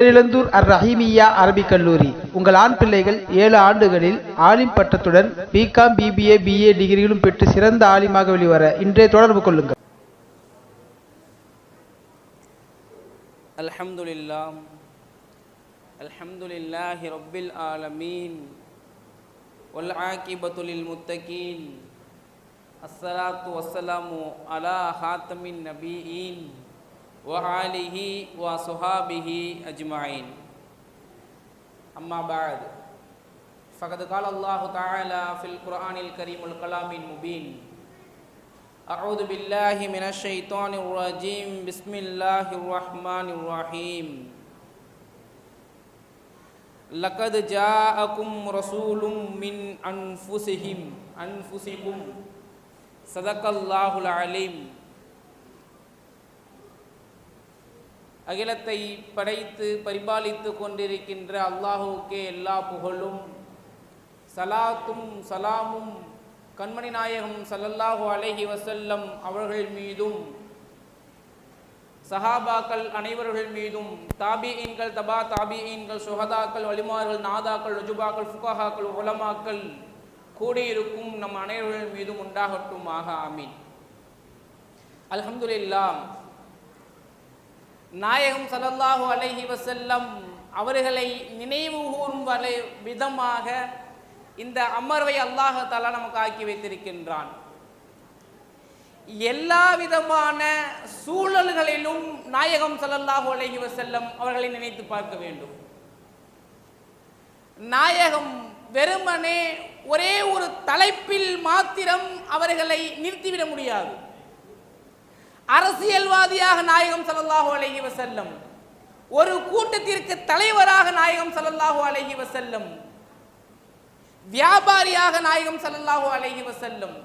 பேரிழந்தூர் அர் ரஹீமியா அரபிக் கல்லூரி உங்கள் ஆண் பிள்ளைகள் ஏழு ஆண்டுகளில் ஆலிம் பட்டத்துடன் பிகாம் பிபிஏ பிஏ டிகிரிகளும் பெற்று சிறந்த ஆலிமாக வெளிவர இன்றைய தொடர்பு கொள்ளுங்கள் الحمد لله الحمد لله رب العالمين والعاقبة للمتقين الصلاة والسلام على خاتم النبيين وآله وصحابه أجمعين. أما بعد فقد قال الله تعالى في القرآن الكريم الكلام المبين. أعوذ بالله من الشيطان الرجيم. بسم الله الرحمن الرحيم. لقد جاءكم رسول من أنفسهم أنفسكم. صدق الله العليم. அகிலத்தை படைத்து பரிபாலித்து கொண்டிருக்கின்ற அல்லாஹுக்கே எல்லா புகழும். சலாத்தும் சலாமும் கண்மணி நாயகம் சல்லல்லாஹு அலஹி வசல்லம் அவர்கள் மீதும் சஹாபாக்கள் அனைவர்கள் மீதும் தாபியீன்கள் தபா தாபியீன்கள் சுகதாக்கள் வலிமார்கள் நாதாக்கள் ருஜுபாக்கள் ஃபுகாஹாக்கள் உலமாக்கள் கூடியிருக்கும் நம் அனைவர்கள் மீதும் உண்டாகட்டுமாக. ஆமீன். அலமதுல்லாம் நாயகம் ஸல்லல்லாஹு அலஹி வசல்லம் அவர்களை நினைவு கூறும் விதமாக இந்த அமர்வை அல்லாஹ் நமக்கு ஆக்கி வைத்திருக்கின்றான். எல்லா விதமான சூழல்களிலும் நாயகம் ஸல்லல்லாஹு அலஹி வசல்லம் அவர்களை நினைத்து பார்க்க வேண்டும். நாயகம் வெறுமனே ஒரே ஒரு தலைப்பில் மாத்திரம் அவர்களை நிறுத்திவிட முடியாது. அரசியல்வாதியாக நாயகம் சல்லாஹூ அலஹி வசல்லம் ஒரு கூட்டத்திற்கு தலைவராக நாயகம் சல்லாஹூ அலஹி வசல்லம் வியாபாரியாக நாயகம் சல்லாஹூ அலஹி வசல்லம்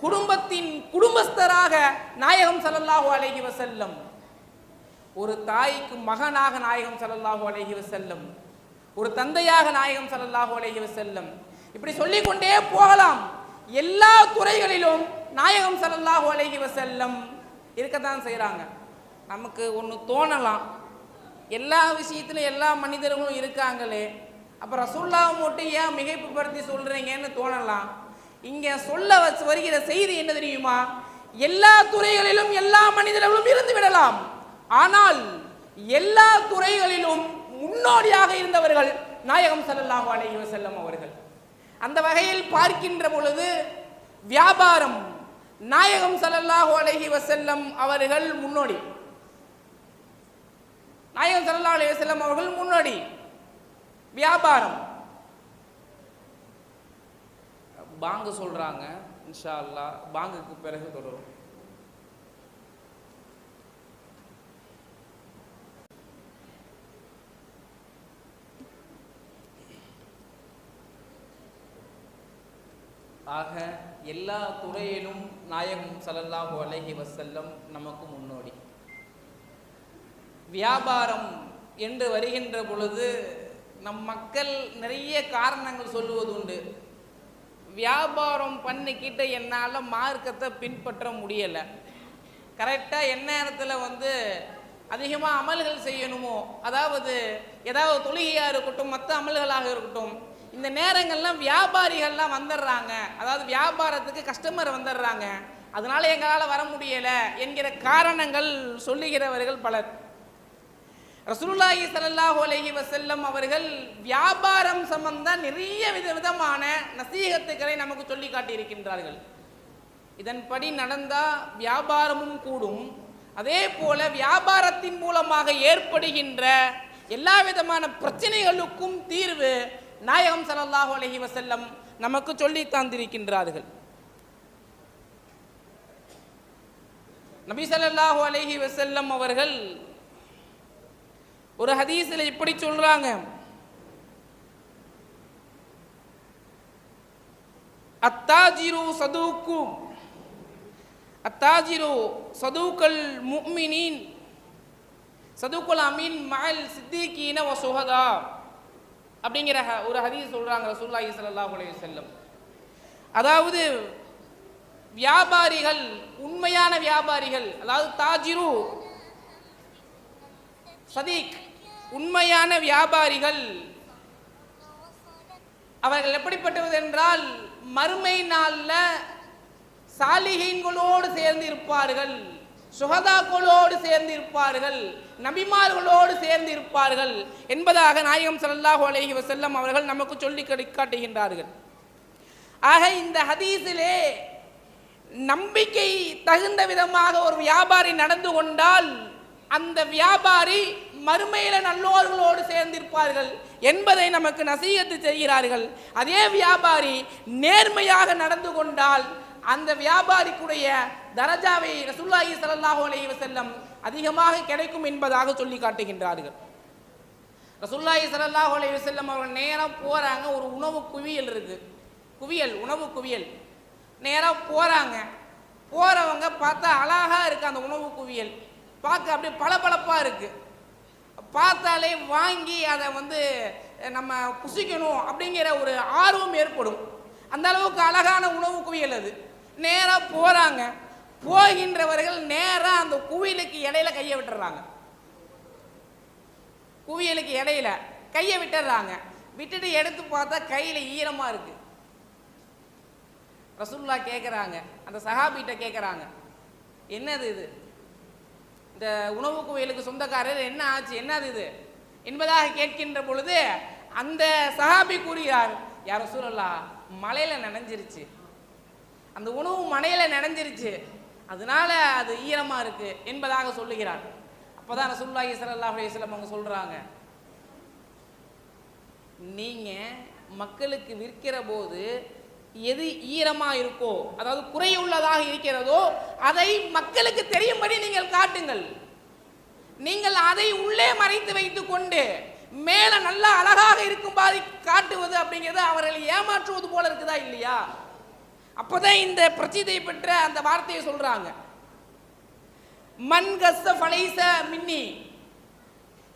குடும்பத்தின் குடும்பஸ்தராக நாயகம் சல்லாஹூ அலஹி வசல்லம் ஒரு தாய்க்கு மகனாக நாயகம் சல்லாஹூ அலஹி வசல்லம் ஒரு தந்தையாக நாயகம் சல்லாஹூ அலஹி வசல்லம் இப்படி சொல்லிக்கொண்டே போகலாம். எல்லா துறைகளிலும் நாயகம் சல்லாஹூ அலஹி வசல்லம் இருக்கத்தான் செய்கிறாங்க நமக்கு ஒன்று தோணலாம். எல்லா விஷயத்திலும் எல்லா மனிதர்களும் இருக்காங்களே. அப்போ ரசூல்லாவை மட்டும் ஏன் மிகைப்புப்படுத்தி சொல்கிறீங்கன்னு தோணலாம். இங்கே சொல்ல வச்சு வருகிற செய்தி என்ன தெரியுமா? எல்லா துறைகளிலும் எல்லா மனிதர்களும் இருந்து விடலாம். ஆனால் எல்லா துறைகளிலும் முன்னோடியாக இருந்தவர்கள் நாயகம் செல்லலாம் அலைஹி வஸல்லம் அவர்கள். அந்த வகையில் பார்க்கின்ற பொழுது வியாபாரம் நாயகம் ஸல்லல்லாஹு அலஹி வசல்லம் அவர்கள் முன்னோடி. நாயகம் சல்லா அலி வசல்லம் அவர்கள் முன்னோடி. வியாபாரம். பாங்கு சொல்றாங்க இன்ஷா அல்லாஹ் பாங்குக்கு பிறகு தொடரும். ஆக எல்லா துறையிலும் நாயகம் ஸல்லல்லாஹு அலஹி வசல்லம் நமக்கு முன்னோடி. வியாபாரம் என்று வருகின்ற பொழுது நம் மக்கள் நிறைய காரணங்கள் சொல்லுவது உண்டு. வியாபாரம் பண்ணிக்கிட்ட என்னால் மார்க்கத்தை பின்பற்ற முடியலை. கரெக்டாக என்ன நேரத்தில் வந்து அதிகமாக அமல்கள் செய்யணுமோ அதாவது ஏதாவது தொழுகையாக இருக்கட்டும் மற்ற அமல்களாக இருக்கட்டும் இந்த நேரங்கள்லாம் வியாபாரிகள்லாம் வந்துடுறாங்க அதாவது வியாபாரத்துக்கு கஸ்டமர் வந்துடுறாங்க அதனால எங்களால் வர முடியலை என்கிற காரணங்கள் சொல்லுகிறவர்கள் பலர். ரசூல்லாஹி சல்லாஹூ அலஹி வசல்லம் அவர்கள் வியாபாரம் சம்பந்த நிறைய வித விதமான நசீகத்துக்களை நமக்கு சொல்லி காட்டியிருக்கின்றார்கள். இதன்படி நடந்தால் வியாபாரமும் கூடும். அதே போல வியாபாரத்தின் மூலமாக ஏற்படுகின்ற எல்லா விதமான பிரச்சனைகளுக்கும் தீர்வு நாயகம் சலல்லாஹு அலஹி வசல்லம் நமக்கு சொல்லி தந்திருக்கின்றார்கள். நபி ஸல்லல்லாஹு அலஹி வசல்லம் அவர்கள் ஒரு ஹதீஸில் இப்படி சொல்றாங்க. அத்தாஜிரு சதுக்கு அத்தாஜிரு சதுக்கல் முக்மினின் சதுக்குல் அமீன் மகள் சித்திகீன வசுகதா அப்படிங்கிற ஒரு ஹதீஸ் சொல்கிறாங்க ரசூல்லா ஸல்லல்லாஹு உலக செல்லும் அதாவது வியாபாரிகள் உண்மையான வியாபாரிகள் அதாவது தாஜிரு சதீக் உண்மையான வியாபாரிகள் அவர்கள் எப்படிப்பட்டவது என்றால் மறுமை நாளில் சாலிகீன்களோடு சேர்ந்து இருப்பார்கள் சுகதாக்களோடு சேர்ந்து இருப்பார்கள் நபிமார்களோடு சேர்ந்து இருப்பார்கள் என்பதாக நாயகம் ஸல்லல்லாஹு அலஹி வசல்லம் அவர்கள் நமக்கு சொல்லி காட்டுகின்றார்கள். ஆக இந்த ஹதீஸிலே நம்பிக்கை தகுந்த விதமாக ஒரு வியாபாரி நடந்து கொண்டால் அந்த வியாபாரி மறுமையில நல்லோர்களோடு சேர்ந்திருப்பார்கள் என்பதை நமக்கு நசீகத்து செய்கிறார்கள். அதே வியாபாரி நேர்மையாக நடந்து கொண்டால் அந்த வியாபாரிக்குடைய தரஜாவை ரசுல்லாஹி சல்லாஹூ அலைஹி வஸல்லம் அதிகமாக கிடைக்கும் என்பதாக சொல்லி காட்டுகின்றார்கள். ரசுல்லாஹி சல்லாஹூ அலைஹி வஸல்லம் அவர்கள் நேரம் போகிறாங்க ஒரு உணவு குவியல் இருக்கு. குவியல் உணவு குவியல். நேராக போகிறாங்க போகிறவங்க பார்த்தா அழகாக இருக்கு அந்த உணவு குவியல். பார்க்க அப்படியே பளபளப்பாக இருக்கு. பார்த்தாலே வாங்கி அதை வந்து நம்ம புசிக்கணும் அப்படிங்கிற ஒரு ஆர்வம் ஏற்படும். அந்த அளவுக்கு அழகான உணவு குவியல் அது. நேராக போகிறாங்க போகின்றவர்கள் நேராக அந்த குவியலுக்கு இடையில கையை விட்டுறாங்க. குவியலுக்கு இடையில கையை விட்டுறாங்க. விட்டுட்டு எடுத்து பார்த்தா கையில் ஈரமாக இருக்கு. ரசுல்லா கேட்குறாங்க அந்த சஹாபிகிட்ட கேட்குறாங்க என்னது இது? இந்த உணவு குவியலுக்கு சொந்தக்காரர் என்ன ஆச்சு? என்னது இது? என்பதாக கேட்கின்ற பொழுது அந்த சஹாபி கூறுகிறார் யார் ரசூலல்லா மலையில் நனைஞ்சிருச்சு. அந்த உணவு மனையில் நனைஞ்சிருச்சு. அதனால அது ஈரமாக இருக்கு என்பதாக சொல்லுகிறார். அப்போதான் ரசூலுல்லாஹி ஸல்லல்லாஹு அலைஹி அவங்க சொல்கிறாங்க நீங்கள் மக்களுக்கு விற்கிற போது எது ஈரமாக இருக்கோ அதாவது குறை உள்ளதாக இருக்கிறதோ அதை மக்களுக்கு தெரியும்படி நீங்கள் காட்டுங்கள். நீங்கள் அதை உள்ளே மறைத்து வைத்து கொண்டு மேலே நல்லா அழகாக இருக்கும்பாதி காட்டுவது அப்படிங்கிறது அவர்களை ஏமாற்றுவது போல இருக்குதா இல்லையா? அப்போதான் இந்த பிரச்சிதை பெற்ற அந்த வார்த்தையை சொல்றாங்க. மன்கச கஸ்ஸ மின்னி.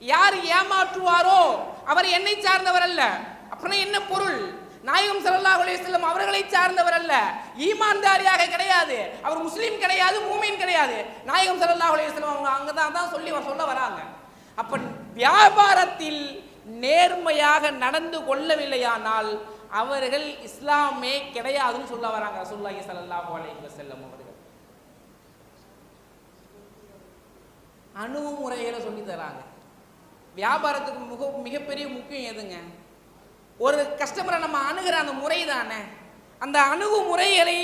யார் ஏமாற்றுவாரோ அவர் என்னை சார்ந்தவர் அல்ல. அப்படின்னா என்ன பொருள்? நாயகம் ஸல்லல்லாஹு அலைஹி அவர்களை சார்ந்தவர் அல்ல. ஈமான்தாரியாக கிடையாது. அவர் முஸ்லீம் கிடையாது மூமின் கிடையாது. நாயகம் ஸல்லல்லாஹு அலைஹி அவங்க அங்க தான் தான் சொல்லி சொல்ல வராங்க. அப்ப வியாபாரத்தில் நேர்மையாக நடந்து கொள்ளவில்லையானால் அவர்கள் இஸ்லாமே கிடையாதுன்னு சொல்ல வராங்க ரசூல்லாஹி ஸல்லல்லாஹு அலைஹி வஸல்லம் அவர்கள். அணுகுமுறைகளை சொல்லி தராங்க. வியாபாரத்துக்கு மிக மிகப்பெரிய முக்கியம் எதுங்க? ஒரு கஸ்டமரை நம்ம அணுகிற அந்த முறை தானே. அந்த அணுகுமுறைகளை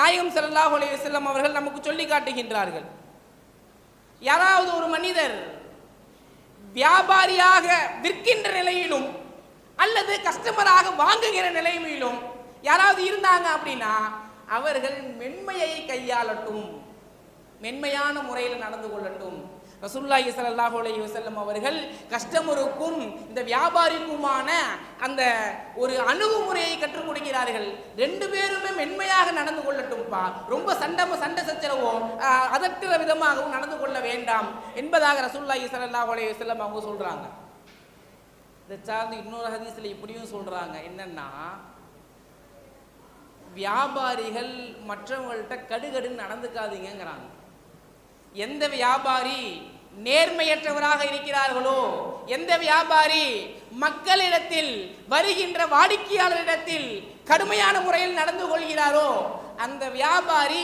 நாயகம் ஸல்லல்லாஹு அலைஹி வஸல்லம் அவர்கள் நமக்கு சொல்லி காட்டுகின்றார்கள். யாராவது ஒரு மனிதர் வியாபாரியாக விற்கின்ற நிலையிலும் அல்லது கஸ்டமராக வாங்குகிற நிலைமையிலும் யாராவது இருந்தாங்க அப்படின்னா அவர்கள் மென்மையை கையாளட்டும். மென்மையான முறையில் நடந்து கொள்ளட்டும். ரசூல்லாஹி சல்லாஹூ அலைஹி வசல்லம் அவர்கள் கஸ்டமருக்கும் இந்த வியாபாரிக்குமான அந்த ஒரு அணுகுமுறையை கற்றுக் கொடுக்கிறார்கள். ரெண்டு பேருமே மென்மையாக நடந்து கொள்ளட்டும்பா ரொம்ப சண்டை சண்டை சச்சரவோ ஆஹ், விதமாகவும் நடந்து கொள்ள வேண்டாம் என்பதாக ரசூல்லாஹி சல்லாஹூ அலைஹி வசல்லம் அவங்க சொல்றாங்க. இதை சார்ந்து இன்னொரு ஹதீஸில் இப்படியும் சொல்கிறாங்க என்னென்னா வியாபாரிகள் மற்றவங்கள்ட்ட கடுகடுன்னு நடந்துக்காதீங்கங்கிறாங்க. எந்த வியாபாரி நேர்மையற்றவராக இருக்கிறார்களோ எந்த வியாபாரி மக்களிடத்தில் வருகின்ற வாடிக்கையாளரிடத்தில் கடுமையான முறையில் நடந்து கொள்கிறாரோ அந்த வியாபாரி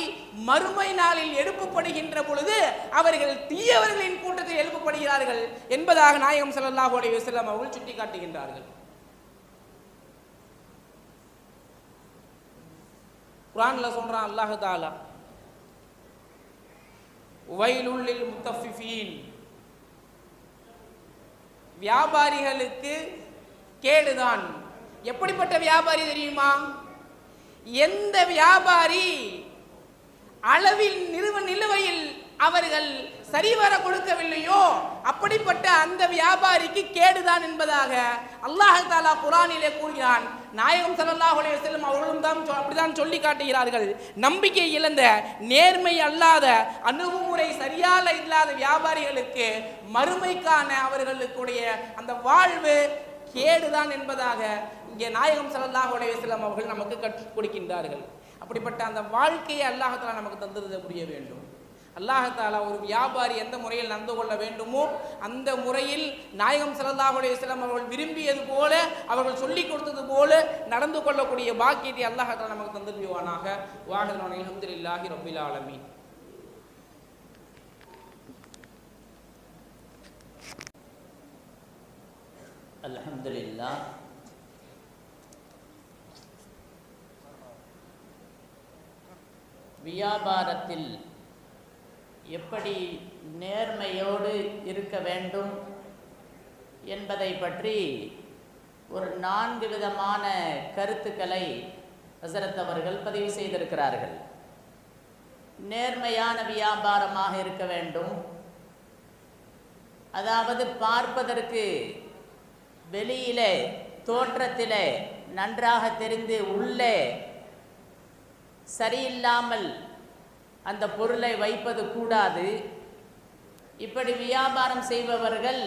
மறுமை நாளில் எழுப்பப்படுகின்ற பொழுது அவர்கள் தீயவர்களின் கூட்டத்தில் எழுப்பப்படுகிறார்கள் என்பதாக நாயகம் ஸல்லல்லாஹு அலைஹி வஸல்லம் அவர்கள் சுட்டிக்காட்டுகின்றார்கள். குரான்ல சொல்றான் அல்லாஹ் தாலா வயலுள்ளில் முத்தஃபிஃபீன். வியாபாரிகளுக்கு கேடுதான். எப்படிப்பட்ட வியாபாரி தெரியுமா? எந்த வியாபாரி அளவில் நிறுவ நிலுவையில் அவர்கள் சரிவர கொடுக்கவில்லையோ அப்படிப்பட்ட அந்த வியாபாரிக்கு கேடுதான் என்பதாக அல்லாஹ் தாலா குரானிலே கூறுகிறான். நாயகம் சல்லாஹ் செல்லும் அவர்களும் தான் அப்படிதான் சொல்லி காட்டுகிறார்கள். நம்பிக்கை இழந்த நேர்மை அல்லாத அணுகுமுறை சரியாக இல்லாத வியாபாரிகளுக்கு மறுமைக்கான அவர்களுக்குடைய அந்த வாழ்வு கேடுதான் என்பதாக இங்கே நாயகம் ஸல்லல்லாஹு அலைஹி அவர்கள் நமக்கு கற்றுக் கொடுக்கின்றார்கள். அப்படிப்பட்ட அந்த வாழ்க்கையை அல்லாஹத்தாலா நமக்கு தந்தது புரிய வேண்டும். அல்லாஹாலா ஒரு வியாபாரி எந்த முறையில் நடந்து கொள்ள வேண்டுமோ அந்த முறையில் நாயகம் ஸல்லல்லாஹு சிலம் அவர்கள் விரும்பியது போல அவர்கள் சொல்லிக் கொடுத்தது போல நடந்து கொள்ளக்கூடிய பாக்கியத்தை அல்லாஹாலா நமக்கு தந்து வாகனம் அலமதுல்லாஹி அல்ஹம்துலில்லாஹி ஆலமீன். الحمد لله வியாபாரத்தில் எப்படி நேர்மையோடு இருக்க வேண்டும் என்பதை பற்றி ஒரு நான்கு விதமான கருத்துக்களை ஹசரத் அவர்கள் பதிவு செய்திருக்கிறார்கள். நேர்மையான வியாபாரமாக இருக்க வேண்டும். அதாவது பார்ப்பதற்கு வெளியிலே தோற்றத்திலே நன்றாக தெரிந்து உள்ளே சரியில்லாமல் அந்த பொருளை வைப்பது கூடாது. இப்படி வியாபாரம் செய்பவர்கள்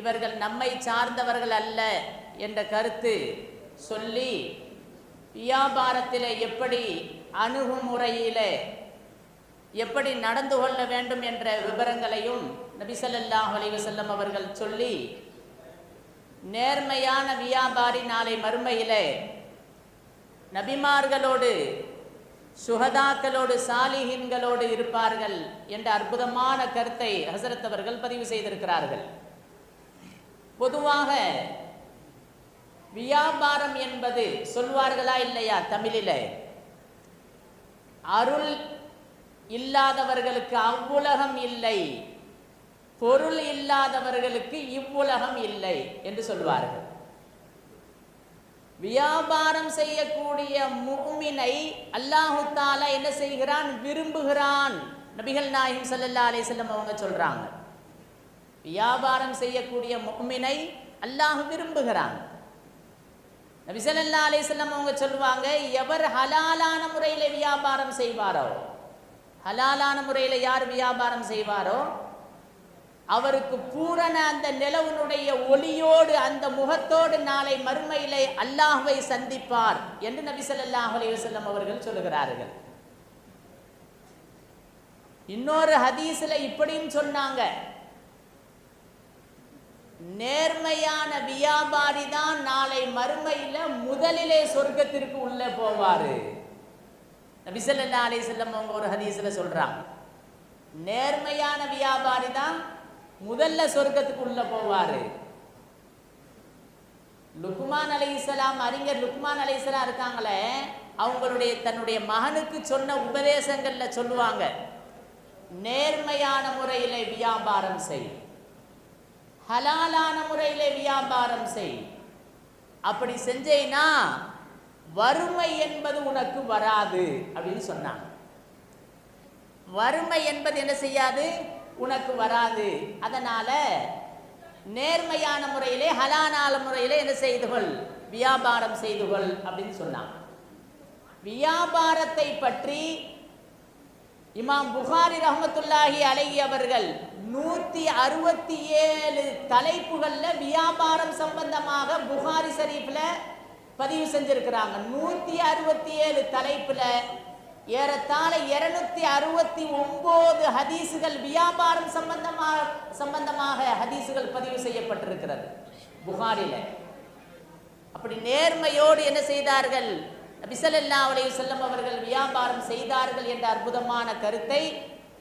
இவர்கள் நம்மை சார்ந்தவர்கள் அல்ல என்ற கருத்து சொல்லி வியாபாரத்தில் எப்படி அணுகுமுறையில் எப்படி நடந்து கொள்ள வேண்டும் என்ற விவரங்களையும் நபிசல்லாஹ் ஸல்லல்லாஹு அவர்கள் சொல்லி நேர்மையான வியாபாரி நாளை மறுமையிலே நபிமார்களோடு சுகதாக்களோடு சாலிஹின்களோடு இருப்பார்கள் என்ற அற்புதமான கருத்தை ஹசரத் அவர்கள் பதிவு செய்திருக்கிறார்கள். பொதுவாக வியாபாரம் என்பது சொல்வார்களா இல்லையா தமிழில்? அருள் இல்லாதவர்களுக்கு அவ்வுலகம் இல்லை. பொருள் இல்லாதவர்களுக்கு இவ்வுலகம் இல்லை என்று சொல்வார்கள் வியாபாரம் செய்யக்கூடிய முகுமினை அல்லாஹு தாலா என்ன செய்கிறான்? விரும்புகிறான். நபிகள் நாயகம் ஸல்லல்லாஹு அலைஹி வஸல்லம் அவங்க சொல்றாங்க. வியாபாரம் செய்யக்கூடிய முஃமினை அல்லாஹ் விரும்புகிறான். நபி ஸல்லல்லாஹு அலைஹி அவங்க சொல்லுவாங்க எவர் ஹலாலான முறையில் வியாபாரம் செய்வாரோ? ஹலாலான முறையில் யார் வியாபாரம் செய்வாரோ? அவருக்கு பூரண அந்த நிலவனுடைய ஒளியோடு அந்த முகத்தோடு நாளை மறுமையிலே அல்லாஹுவை சந்திப்பார் என்று நபி ஸல்லல்லாஹு அலைஹி அவர்கள் சொல்லுகிறார்கள். இன்னொரு ஹதீஸ்ல இப்படியும் சொன்னாங்க. நேர்மையான வியாபாரி தான் நாளை மறுமையில முதலிலே சொர்க்கத்திற்கு உள்ளே போவாரு. நபிசல்லா அலிசல்லம் அவங்க ஒரு ஹதீஸ்ல சொல்றாங்க. நேர்மையான வியாபாரி தான் முதல்ல சொர்க்கத்துக்கு உள்ள போவாரு. லுக்மான் அலைஹிஸ்ஸலாம் அறிஞர் லுக்மான் அலைஹிஸ்ஸலாம் இருக்காங்களே அவங்களுடைய தன்னுடைய மகனுக்கு சொன்ன உபதேசங்கள்ல சொல்லுவாங்க. நேர்மையான முறையில வியாபாரம் செய். ஹலாலான முறையில வியாபாரம் செய். அப்படி செஞ்சேனா வறுமை என்பது உனக்கு வராது அப்படின்னு சொன்னாங்க. வறுமை என்பது என்ன செய்யாது? உனக்கு வராது. அதனால நேர்மையான முறையிலே ஹலானால முறையிலே என்ன செய்து கொள். வியாபாரம் செய்து கொள் அப்படின்னு சொன்னான். வியாபாரத்தை பற்றி இமாம் புகாரி ரஹமத்துல்லாஹி அலகி அவர்கள் நூத்தி அறுபத்தி ஏழு தலைப்புகள்ல வியாபாரம் சம்பந்தமாக புகாரி ஷரீஃப்ல பதிவு செஞ்சிருக்கிறாங்க. நூத்தி அறுபத்தி ஏழு தலைப்புல ஏறத்தாழ இருநூத்தி அறுபத்தி ஒன்பது ஹதீசுகள் வியாபாரம் சம்பந்தமாக சம்பந்தமாக ஹதீசுகள் பதிவு செய்யப்பட்டிருக்கிறது. புகாரில. அப்படி நேர்மையோடு என்ன செய்தார்கள்? நபிசல்லா ஸல்லல்லாஹு அலைஹி அவர்கள் வியாபாரம் செய்தார்கள் என்ற அற்புதமான கருத்தை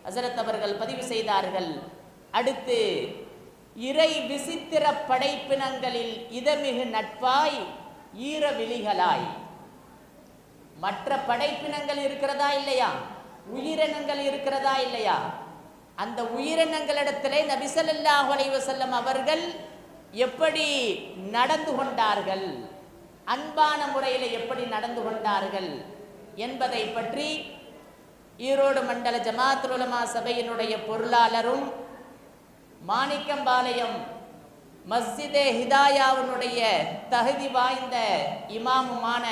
ஹசரத் அவர்கள் பதிவு செய்தார்கள். அடுத்து இறை விசித்திர படைப்பினங்களில் இதமிகு நட்பாய் ஈர விழிகளாய் மற்ற படைப்பினங்கள் இருக்கிறதா இல்லையா? உயிரினங்கள் இருக்கிறதா இல்லையா? அந்த உயிரினங்களிடத்திலே நபிசல்லாஹ் ஸல்லல்லாஹு அவர்கள் எப்படி நடந்து கொண்டார்கள்? அன்பான முறையில் எப்படி நடந்து கொண்டார்கள் என்பதை பற்றி ஈரோடு மண்டல ஜமாத்துல் சபையினுடைய பொருளாளரும் மாணிக்கம்பாளையம் மஸ்ஜிதே ஹிதாயாவினுடைய தகுதி வாய்ந்த இமாமுமான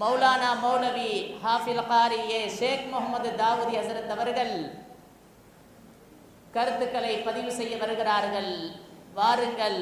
மௌலானா மௌலவி ஹாஃபில் காரி ஏ ஷேக் முகமது தாவூதி ஹசரத் அவர்கள் கருத்துக்களை பதிவு செய்ய வருகிறார்கள். வாருங்கள்.